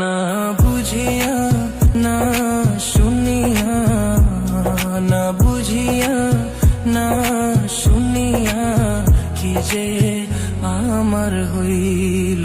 না বুঝিয়া না শুনিয়া না বুঝিয়া না শুনিয়া কি যে আমার হইল।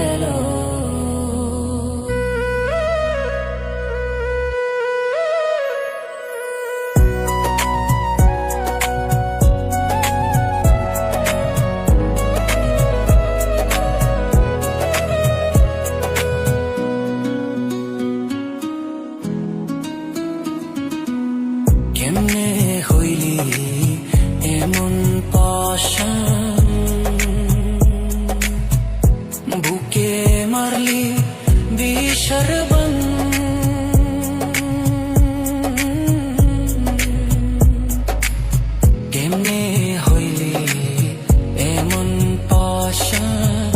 বুকে মারলি বিষর এমন পাশান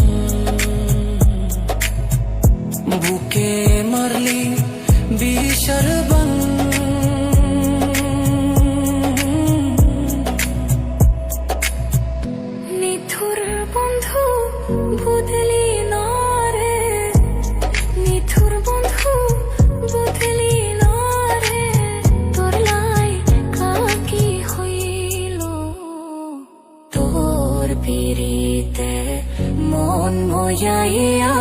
বুকে মারলি বদলি না রে। নিথুর বন্ধু বদলি না রে। তোর লাই কাকি হইল। তোর পিড়িতে মন মজাইয়া